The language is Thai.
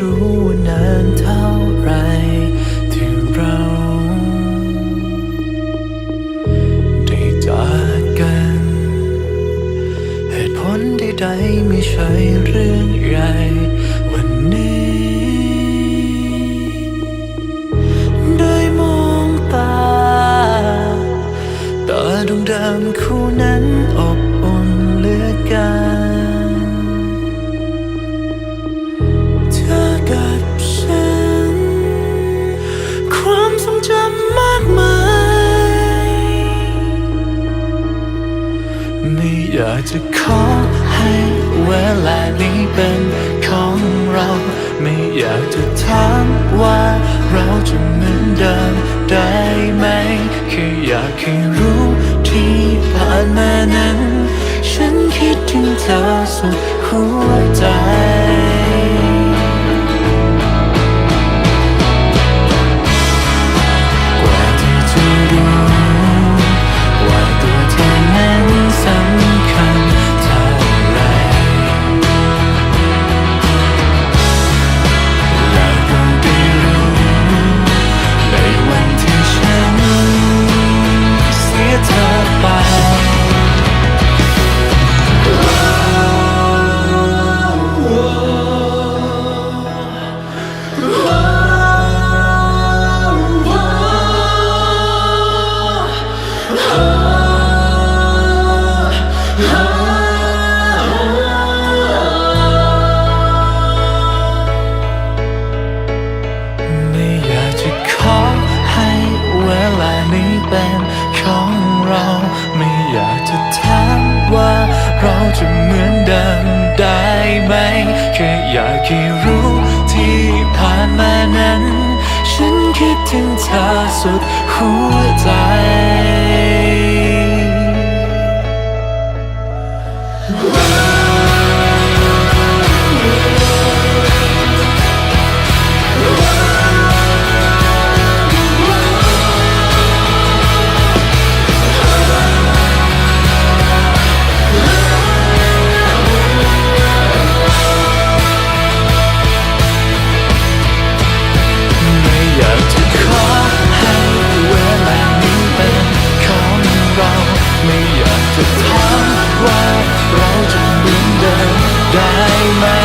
รู้ว่นานเท่าไรที่เราได้จากกัน เหตุผลใดๆไม่ใช่เรื่องใหญ่วันนี้ได้มองตาตาดวงดำคู่ ไม่อยากจะขอให้เวลานี้เป็นของเรา ไม่อยากจะถามว่าเราจะเหมือนเดิมได้ไหมแค่อยากให้รู้ที่ผ่านมานั้น ฉันคิดถึงเธอสุดหัวใจ เธอสุดหัวใจ เราจะเหมือนเดิมได้ไหม